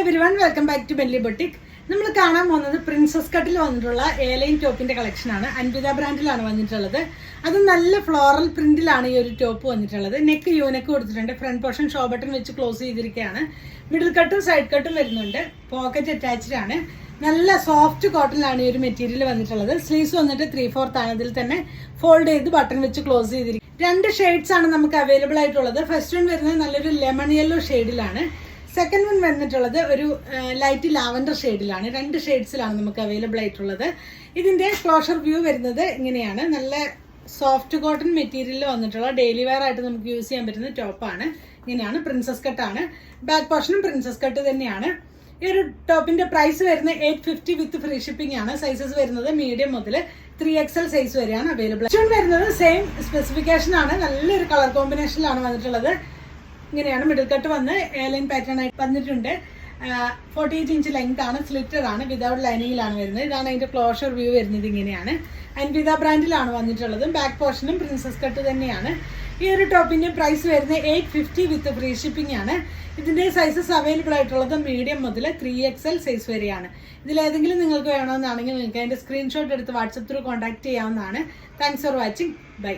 Everyone welcome back to Belly Boutique നമ്മൾ കാണാൻ പോകുന്നത് പ്രിൻസസ് കട്ടിൽ വന്നിട്ടുള്ള ഏലൈൻ ടോപ്പിന്റെ കളക്ഷൻ ആണ്. അൻപിത ബ്രാൻഡിലാണ് വന്നിട്ടുള്ളത്. അത് നല്ല ഫ്ലോറൽ പ്രിന്റിലാണ് ഈ ഒരു ടോപ്പ് വന്നിട്ടുള്ളത്. നെക്ക് യൂനെക്ക് കൊടുത്തിട്ടുണ്ട്. ഫ്രണ്ട് പോർഷൻ ഷോ ബട്ടൺ വെച്ച് ക്ലോസ് ചെയ്തിരിക്കുകയാണ്. മിഡിൽ കട്ടും സൈഡ് കട്ടും വരുന്നുണ്ട്. പോക്കറ്റ് അറ്റാച്ച്ഡ് ആണ്. നല്ല സോഫ്റ്റ് കോട്ടണിലാണ് ഈ ഒരു മെറ്റീരിയൽ വന്നിട്ടുള്ളത്. സ്ലീവ്സ് വന്നിട്ട് ത്രീ ഫോർത്ത് ആണ്. തന്നെ ഫോൾഡ് ചെയ്ത് ബട്ടൺ വെച്ച് ക്ലോസ് ചെയ്തിരിക്കും. രണ്ട് ഷെയ്ഡ്സ് ആണ് നമുക്ക് അവൈലബിൾ ആയിട്ടുള്ളത്. ഫസ്റ്റ് വൺ വരുന്നത് നല്ലൊരു ലെമൺ യെല്ലോ ഷെയ്ഡിലാണ് സെക്കൻഡ് വൺ വന്നിട്ടുള്ളത് ഒരു ലൈറ്റ് ലാവൻഡർ ഷെയ്ഡിലാണ് രണ്ട് ഷെയ്ഡ്സിലാണ് നമുക്ക് അവൈലബിൾ ആയിട്ടുള്ളത്. ഇതിന്റെ ക്ലോഷർ വ്യൂ വരുന്നത് ഇങ്ങനെയാണ്. നല്ല സോഫ്റ്റ് കോട്ടൺ മെറ്റീരിയലിൽ വന്നിട്ടുള്ള ഡെയിലി വെയർ ആയിട്ട് നമുക്ക് യൂസ് ചെയ്യാൻ പറ്റുന്ന ടോപ്പാണ് ഇങ്ങനെയാണ്. പ്രിൻസസ് കട്ടാണ് ബാക്ക് പോർഷനും പ്രിൻസസ് കട്ട് തന്നെയാണ്. ഈ ഒരു ടോപ്പിന്റെ പ്രൈസ് വരുന്നത് eight fifty with free shipping ആണ്. സൈസസ് വരുന്നത് മീഡിയം മുതൽ ത്രീ എക്സൽ സൈസ് വരെയാണ് അവൈലബിൾ വരുന്നത് സെയിം സ്പെസിഫിക്കേഷൻ ആണ്. നല്ലൊരു കളർ കോമ്പിനേഷനിലാണ് വന്നിട്ടുള്ളത്. ഇങ്ങനെയാണ് മിഡിൽ കട്ട് വന്ന് എയർലൈൻ പാറ്റേൺ ആയിട്ട് വന്നിട്ടുണ്ട്. ഫോർട്ടി എയ്റ്റ് ഇഞ്ച് ലെങ്ത് ആണ് സ്ലിറ്റഡ് ആണ് വിതൗട്ട് ലൈനിങ്ങിലാണ് വരുന്നത്. ഇതാണ് അതിന്റെ ക്ലോഷർ വ്യൂ വരുന്നത് ഇങ്ങനെയാണ്. ആൻഡ് അൻവിത ബ്രാൻഡിലാണ് വന്നിട്ടുള്ളതും ബാക്ക് പോർഷനും പ്രിൻസസ് കട്ട് തന്നെയാണ്. ഈ ഒരു ടോപ്പിന്റെ പ്രൈസ് വരുന്നത് eight fifty with free shipping ആണ്. ഇതിന്റെ സൈസസ് അവൈലബിൾ ആയിട്ടുള്ളത് മീഡിയം മുതൽ ത്രീ എക്സ് എൽ സൈസ് വരെയാണ്. ഇതിലേതെങ്കിലും നിങ്ങൾക്ക് വേണമെന്നാണെങ്കിൽ നിങ്ങൾക്ക് അതിന്റെ സ്ക്രീൻഷോട്ട് എടുത്ത് വാട്സപ്പ് ത്രൂ കോൺടാക്ട് ചെയ്യാവുന്നതാണ്. Thanks for watching bye